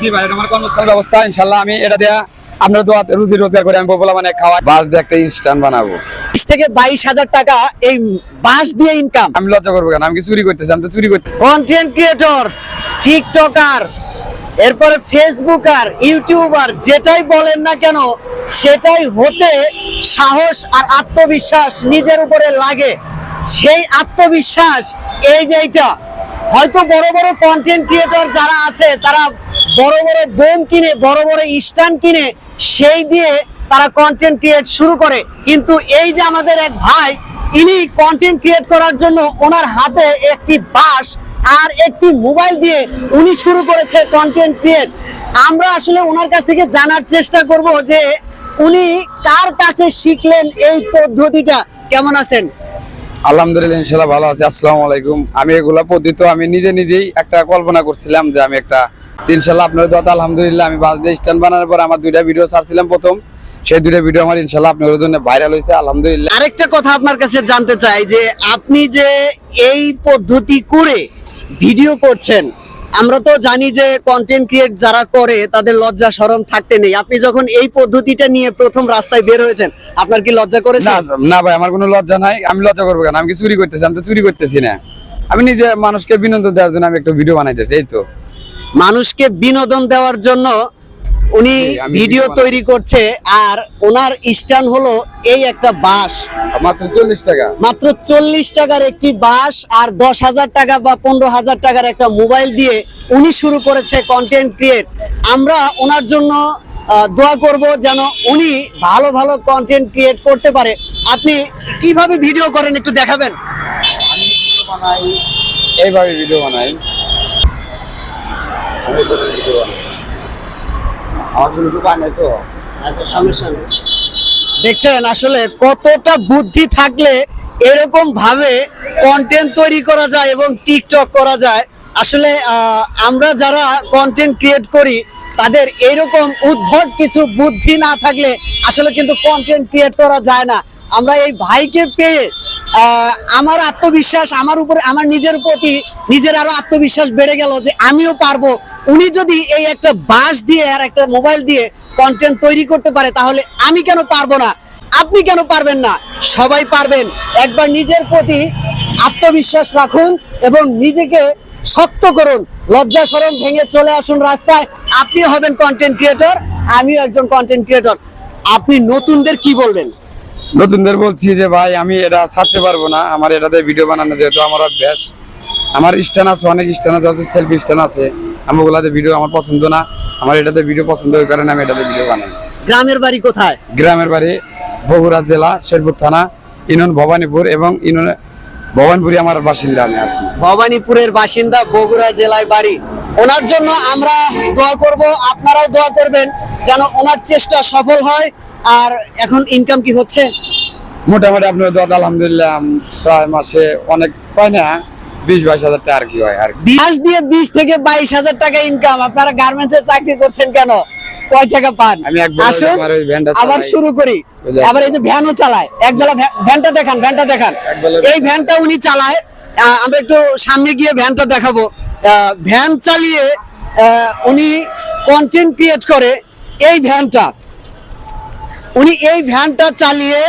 জি ভাই আমার কর্মস্থল ব্যবস্থা ইনশাল্লাহ আমি এটা দেয়া আপনার দোয়া রুজি রোজগার করে আমি মানে খাওয়াই বাস দিয়ে একটা ইনস্ট্যান্ট বানাবো। বিশ থেকে বাইশ হাজার টাকা এই বাঁশ দিয়ে ইনকাম আমি লজ্জা করব কেন? আমি কি চুরি করতেছি? আমি তো চুরি করতে কন্টেন্ট ক্রিয়েটর টিকটকার এরপরে ফেসবুকার ইউটিউবার যেটাই বলেন না কেন সেটাই হতে সাহস আর আত্মবিশ্বাস নিজের উপরে লাগে। সেই আত্মবিশ্বাস এই যে এইটা হয়তো বড় বড় কন্টেন্ট ক্রিয়েটর যারা আছে তারা বড় বড় বোম কিনে, বড় বড় স্ট্যান্ড কিনে, সেই দিয়ে তারা কন্টেন্ট ক্রিয়েট শুরু করে। কিন্তু এই যে আমাদের এক ভাই, ইনি কন্টেন্ট ক্রিয়েট করার জন্য ওনার হাতে একটি বাস আর একটি মোবাইল দিয়ে উনি শুরু করেছে কন্টেন্ট ক্রিয়েট আমরা আসলে ওনার কাছ থেকে জানার চেষ্টা করব যে উনি কার কাছে শিখলেন এই পদ্ধতিটা। কেমন আছেন? আলহামদুলিল্লাহ ইনশাল্লাহ ভালো আছি। আসসালামু আলাইকুম। আমি এগুলা পদ্ধতি আমি নিজে নিজেই একটা কল্পনা করছিলাম যে আমি একটা ইনশাল্লাহ আপনার দোয়াতে আলহামদুলিল্লাহ আমি বাস দিয়ে স্ট্যান্ড বানানোর পর আমার দুইটা ভিডিও ছাড়ছিলাম প্রথম। সেই দুইটা ভিডিও আমার ইনশাল্লাহ আপনার জন্য ভাইরাল হয়েছে আলহামদুলিল্লাহ। আরেকটা কথা আপনার কাছে জানতে চাই যে আপনি যে এই পদ্ধতি করে ভিডিও করছেন আমরা তো জানি যে কন্টেন্ট ক্রিয়েট যারা করে তাদের লজ্জা শরম থাকতে নেই। আপনি যখন এই পদ্ধতিটা নিয়ে প্রথম রাস্তায় বের হয়েছেন আপনার কি লজ্জা না করেছে না ভাই আমার কোনো লজ্জা নাই। আমি লজ্জা করব কেন? আমি কি চুরি করতেছি? আমি তো চুরি করতেছি না। আমি নিজে মানুষকে বিনোদন দেওয়ার জন্য আমি একটা ভিডিও বানাইতেছি এই তো। মানুষকে বিনোদন দেওয়ার জন্য উনি ভিডিও তৈরি করছে আর ওনার স্ট্যান্ড হলো এই একটা বাস মাত্র চল্লিশ টাকা। মাত্র চল্লিশ টাকার একটি বাস আর দশ হাজার টাকা বা পনেরো হাজার টাকার একটা মোবাইল দিয়ে উনি শুরু করেছে কন্টেন্ট ক্রিয়েট আমরা ওনার জন্য দোয়া করব যেন উনি ভালো ভালো কন্টেন্ট ক্রিয়েট করতে পারে। আপনি কীভাবে ভিডিও করেন একটু দেখাবেন? আমি ভিডিও বানাই এইভাবে ভিডিও বানাই। দেখছেন, আসলে কতটা বুদ্ধি থাকলে এরকম ভাবে কন্টেন্ট তৈরি করা যায় এবং টিকটক করা যায়। আসলে আমরা যারা কন্টেন্ট ক্রিয়েট করি, তাদের এরকম উদ্ভট কিছু বুদ্ধি না থাকলে আসলে কিন্তু কন্টেন্ট ক্রিয়েট করা যায় না। আমরা এই ভাইকে পেয়ে আমার আত্মবিশ্বাস, আমার উপরে, আমার নিজের প্রতি নিজের আরও আত্মবিশ্বাস বেড়ে গেল যে আমিও পারব। উনি যদি এই একটা বাঁশ দিয়ে আর একটা মোবাইল দিয়ে কন্টেন্ট তৈরি করতে পারে, তাহলে আমি কেন পারব না? আপনি কেন পারবেন না? সবাই পারবেন। একবার নিজের প্রতি আত্মবিশ্বাস রাখুন এবং নিজেকে শক্ত করুন। লজ্জা সরম ভেঙে চলে আসুন রাস্তায়। আপনি হবেন কন্টেন্ট ক্রিয়েটর আমিও একজন কন্টেন্ট ক্রিয়েটর আপনি নতুনদের কি বলবেন? নতুনদের বলছি যে ভাই আমি এটা ছাড়তে পারব না। আমার এটাতে ভিডিও বানানো যেহেতু আমার অভ্যাস। আমার স্ট্যান্ড আছে অনেক স্ট্যান্ড আছে আছে সেলফি স্ট্যান্ড আছে। আমি ওগুলাতে ভিডিও আমার পছন্দ না। আমার এটাতে ভিডিও পছন্দ ওই কারণে আমি এটাতে ভিডিও বানাই। গ্রামের বাড়ি কোথায়? গ্রামের বাড়ি বগুড়া জেলা শেরপুর থানা ইনন ভবানীপুর এবং ইউনিয়ন ভবানীপুরি আমার বাসিন্দা আমি আর কি। ভবানীপুরের বাসিন্দা বগুড়া জেলায় বাড়ি। ওনার জন্য আমরা দোয়া করব আপনারাও দোয়া করবেন যেন ওনার চেষ্টা সফল হয়। আর এখন ইনকাম কি হচ্ছে? মোটামুটি আপনার দাদা আলহামদুলিল্লাহ প্রায় মাসে অনেক পায় না বিশ বাইশ হাজার টাকা আর কি হয় আর দিয়ে বিশ থেকে বাইশ হাজার টাকা ইনকাম আপনারা গার্মেন্টস এ চাকরি করছেন কেন? কয় টাকা পান? আসুন আবার শুরু করি। আবার এই যে ভ্যানও চালায়। একবেলা ভ্যা- ভ্যানটা দেখান ভ্যানটা দেখান। এই ভ্যানটা উনি চালায়। আমরা একটু সামনে গিয়ে ভ্যানটা দেখাবো। ভ্যান চালিয়ে উনি কন্টেন্ট ক্রিয়েট করে এই ভ্যানটা উনি এই ভ্যানটা চালিয়ে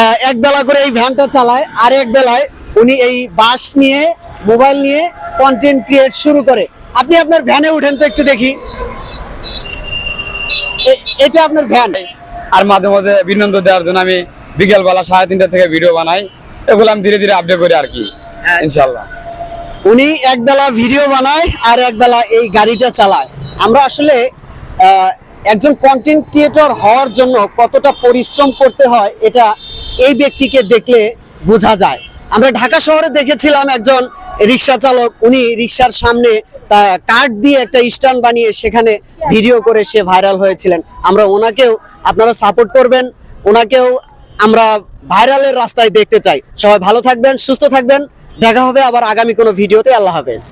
আহ, এক বেলা করে এই ভ্যানটা চালায় আর এক বেলায় উনি এই বাস নিয়ে মোবাইল নিয়ে কন্টেন্ট ক্রিয়েট শুরু করে। আপনি আপনার ভ্যানে উঠেন তো একটু দেখি। এটা আপনার ভ্যান। আর মাঝে মাঝে বিনোদন দেওয়ার জন্য আমি বিকেল বেলা সাড়ে তিনটা থেকে ভিডিও বানাই। এগুলো আমি ধীরে ধীরে আপডেট করি আর কি হ্যাঁ। ইনশাল্লাহ উনি একবেলা ভিডিও বানায় আর একবেলা এই গাড়িটা চালায়। আমরা আসলে একজন কন্টেন্ট ক্রিয়েটর হওয়ার জন্য কতটা পরিশ্রম করতে হয়, এটা এই ব্যক্তিকে দেখলে বোঝা যায়। আমরা ঢাকা শহরে দেখেছিলাম একজন রিক্সা চালক, উনি রিক্সার সামনে কার্ড দিয়ে একটা স্ট্যান্ড বানিয়ে সেখানে ভিডিও করে সে ভাইরাল হয়েছিলেন। আমরা ওনাকেও, আপনারা সাপোর্ট করবেন, ওনাকেও আমরা ভাইরালের রাস্তায় দেখতে চাই। সবাই ভালো থাকবেন, সুস্থ থাকবেন। দেখা হবে আবার আগামী কোনো ভিডিওতে। আল্লাহ হাফেজ।